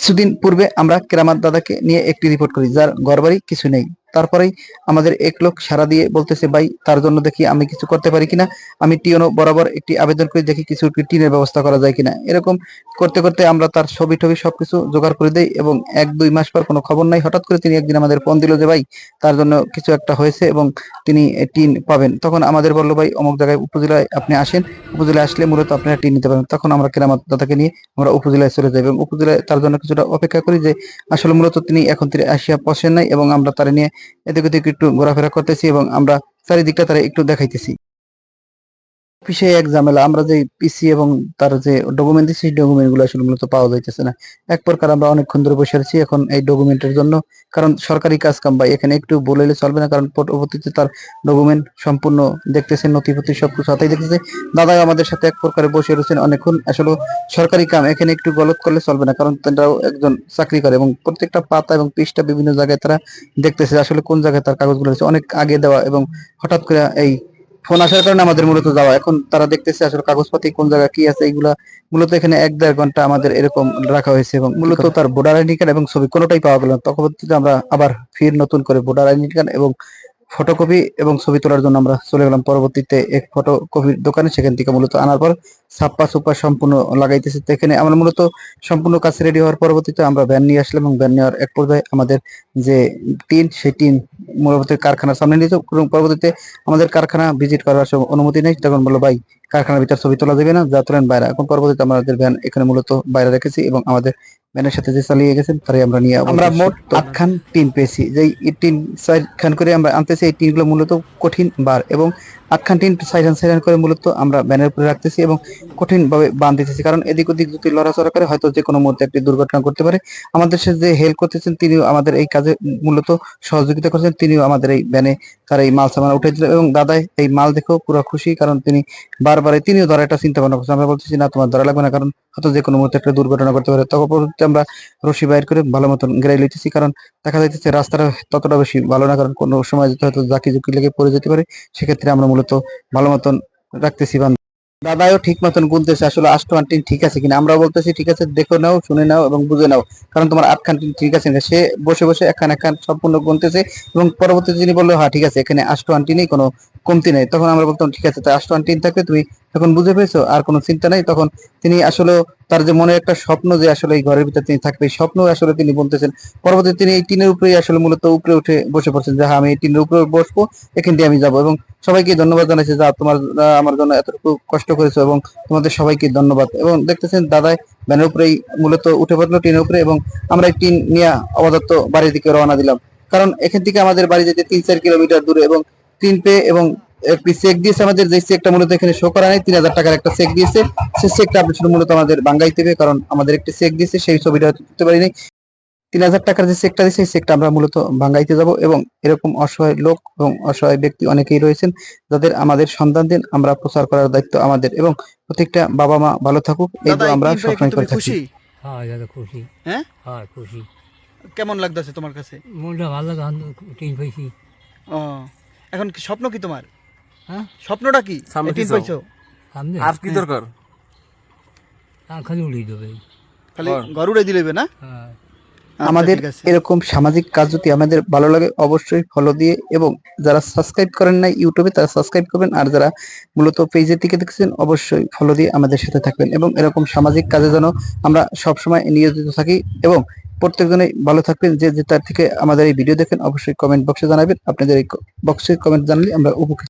কিছুদিন পূর্বে আমরা কেরামাত দাদাকে নিয়ে একটি রিপোর্ট করি যার ঘরবাড়ি কিছু নেই। তারপরেই আমাদের এক লোক সারা দিয়ে বলতেছে, ভাই, তার জন্য দেখি আমি কিছু করতে পারি কিনা। আমি টিওনো বরাবর একটি আবেদন করে, দেখি কিছু টিনের ব্যবস্থা করা যায় কিনা। এরকম করতে করতে আমরা তার ছবি টবি সবকিছু জোগাড় করে দেই এবং এক দুই মাস পর কোনো খবর নাই। হঠাৎ করে তিনি একদিন আমাদের ফোন দিল যে, ভাই, তার জন্য কিছু একটা হয়েছে এবং তিনি টিন পাবেন। তখন আমাদের বলল, ভাই, অমুক জায়গায় উপজেলায় আপনি আসেন। উপজেলায় আসলে মূলত আপনারা টিন নিতে পারেন তখন আমরা কেরামত দাদাকে নিয়ে আমরা উপজেলায় চলে যাই এবং উপজেলায় তার জন্য কিছুটা অপেক্ষা করি যে, আসলে মূলত তিনি এখন তিনি আসিয়া পৌঁছেন নাই এবং আমরা তারা নিয়ে এদিক ওদিক একটু ঘোরাফেরা করতেছি এবং আমরা চারিদিকটা তারা একটু দেখাইতেছি। অফিসে এক ঝামেলা, আমরা যে পিসি এবং তার যে ডকুমেন্ট সেই ডকুমেন্টগুলো আসলে মূলত পাওয়া যাইতেছে না। এক প্রকার আমরা অনেকক্ষণ ধরে বসে আছি এখন এই ডকুমেন্টের জন্য। কারণ সরকারি কাজ কাম ভাই, এখানে একটু বলে চলবে না, কারণ পরবর্তীতে তার ডকুমেন্ট সম্পূর্ণ দেখতেছে, নথিপত্র সবকিছু হাতেই দেখতেছে। দাদা আমাদের সাথে এক প্রকারে বসে রয়েছেন অনেকক্ষণ। আসলে সরকারি কাম এখানে একটু গলত করলে চলবে না, কারণ তারাও একজন চাকরি করে এবং প্রত্যেকটা পাতা এবং পৃষ্ঠা বিভিন্ন জায়গায় তারা দেখতেছে আসলে কোন জায়গায় তার কাগজগুলো রয়েছে। অনেক আগে দেওয়া এবং হঠাৎ করে এই ফোন আসার কারণে আমাদের মূলত যাওয়া। এখন তারা দেখতেছে আসলে কাগজপাতি কোন জায়গায় কি আছে এগুলা মূলত এখানে এক দেড় ঘণ্টা আমাদের এরকম রাখা হয়েছে এবং মূলত তার ভোটার আইডি কার্ড এবং ছবি কোনোটাই পাওয়া গেল না। তখন আমরা আবার ফির নতুন করে ভোটার আইডি কার্ড এবং ফটোকপি এবং ছবি তোলার জন্য আমরা চলে গেলাম। পরবর্তীতে এক ফটোকপির দোকানে সেখান থেকে মূলত আনার পর ছাপ্পা সুপ্পা সম্পূর্ণ লাগাইতেছে। এখানে আমরা মূলত সম্পূর্ণ কাজ রেডি হওয়ার পরবর্তীতে আমরা ভ্যান নিয়ে আসলাম এবং ভ্যান নেওয়ার এক পর্যায়ে আমাদের যে টিন সেই টিন মূলত কারখানার সামনে নিয়ে পরবর্তীতে আমাদের কারখানা ভিজিট করার অনুমতি নেই। তখন বলল, ভাই, কারখানার ভিতর ছবি তোলা যাবে না, যা তোলেন বাইরে। এখন পরবর্তীতে আমাদের ভ্যান এখানে মূলত বাইরে রেখেছি এবং আমাদের ভ্যানের সাথে যে চালিয়ে গেছেন তারাই আমরা নিয়ে আমরা মোট আটখান টিন পেয়েছি। যেই টিন খান করে আমরা আনতেছি এই টিনগুলো মূলত কঠিন বার এবং আটখান টিন সাইডান সাইডান করে মূলত আমরা ব্যানের উপরে রাখতেছি এবং কঠিন ভাবে বান দিতেছি। কারণ এদিক ওদিক যদি লড়াচড়া করে হয়তো যে কোনো মুহূর্তে একটি দুর্ঘটনা করতে পারে। আমাদের সাথে যে হেল্প করতেছেন তিনিও আমাদের এই কাজে মূলত সহযোগিতা করছেন। তিনিও আমাদের এই ব্যানে তার এই মাল সামান উঠে দিল এবং দাদাই এই মাল দেখেও পুরো খুশি কারণ তিনি বারবার তিনিও ধরা একটা চিন্তা ভাবনা করছেন। আমরা বলতেছি না তোমার ধরা লাগবে না কারণ হয়তো যে কোনো মুহূর্তে একটা দুর্ঘটনা করতে পারে। তখন আমরা রশি বাইর করে ভালো মতন গেরাই লইতেছি। কারণ দেখা যাইতেছে রাস্তাটা ততটা বেশি ভালো না, কারণ কোনো সময় হয়তো জাকি জুকি লেগে পড়ে যেতে পারে। সেক্ষেত্রে আমরা মূলত ভালো মতন রাখতেছি দাদাও ঠিক মতন গুনতেছে, আসলে আষ্ট আন্টিন ঠিক আছে কিনা? আমরা বলতেছি, ঠিক আছে, দেখো নাও, শুনে নাও এবং বুঝে নাও। কারণ তোমার আটখান টিন ঠিক আছে না সে বসে বসে একখান একখান সম্পূর্ণ গুনতেছে এবং পরবর্তীতে যিনি বলল হ্যাঁ ঠিক আছে, এখানে আষ্ট আন্টি নেই কোনো কমতি নেই। তখন আমরা বলতাম, ঠিক আছে তাই আষ্ট আন্টিন থাকলে তুমি তখন বুঝে পেয়েছ আর কোনো চিন্তা নাই? তখন তিনি আসলে তার যে মনে একটা স্বপ্ন যে আসলে এই ঘরের ভিতরে তিনি থাকবে, এই স্বপ্ন আসলে তিনি বলতেছেন। পরবর্তী তিনি এই টিনের উপরেই আসলে মূলত উপরে উঠে বসে পড়ছেন যে হ্যাঁ আমি এই টিনের উপরে বসবো, এখান দিয়ে আমি যাব। এবং সবাইকে ধন্যবাদ জানাইছে যা তোমার আমার জন্য এতটুকু কষ্ট করেছ এবং তোমাদের সবাইকে ধন্যবাদ। এবং দেখতেছেন দাদাই ব্যানের উপরেই মূলত উঠে পড়ল টিনের উপরে এবং আমরা এই টিন নিয়ে আপাতত বাড়ির দিকে রওনা দিলাম। কারণ এখান থেকে আমাদের বাড়ি যেতে তিন চার কিলোমিটার দূরে এবং তিন পে এবং একটি চেক দিয়েছে আমাদের যে চেকটা মূলত এখানে শো করা নেই তিন হাজার টাকার একটা চেক দিয়েছে। সেই চেকটা আপনি শুধু মূলত আমাদের বাঙ্গাইতে হবে কারণ আমাদের একটি চেক দিয়েছে সেই ছবিটা হয়তো তুলতে পারিনি। তিন হাজার টাকার যে চেকটা দিয়েছে সেই চেকটা আমরা মূলত বাঙ্গাইতে যাব এবং এরকম অসহায় লোক এবং অসহায় ব্যক্তি অনেকেই রয়েছেন যাদের আমাদের সন্তানদের আমরা প্রচার করার দায়িত্ব আমাদের এবং প্রত্যেকটা বাবা মা ভালো থাকুক এই তো আমরা সবসময় করে থাকি। হ্যাঁ দাদা খুশি। হ্যাঁ? হ্যাঁ খুশি। কেমন লাগতেছে তোমার কাছে? মনটা ভালো লাগে টিন পাইছি। ও এখন কি স্বপ্ন কি তোমার? হ্যাঁ? স্বপ্নটা কি? সামনে কি পাইছো? আর কি দরকার? আর খালি উড়িয়ে দেবে। খালি ঘর। ঘর উড়ে দিলে না? হ্যাঁ। আচ্ছা, আমাদের এরকম সামাজিক কাজ যদি আমাদের ভালো লাগে অবশ্যই ফলো দিয়ে এবং যারা সাবস্ক্রাইব করেন না ইউটিউবে তারা সাবস্ক্রাইব করবেন। আর যারা মূলত পেজের দিকে দেখছেন অবশ্যই ফলো দিয়ে আমাদের সাথে থাকবেন এবং এরকম সামাজিক কাজে যেন আমরা সবসময় নিয়োজিত থাকি এবং প্রত্যেকজনেই ভালো থাকবেন। যে যে তার থেকে আমাদের এই ভিডিও দেখেন অবশ্যই কমেন্ট বক্সে জানাবেন। আপনাদের এই বক্সে কমেন্ট জানালে আমরা উপকৃত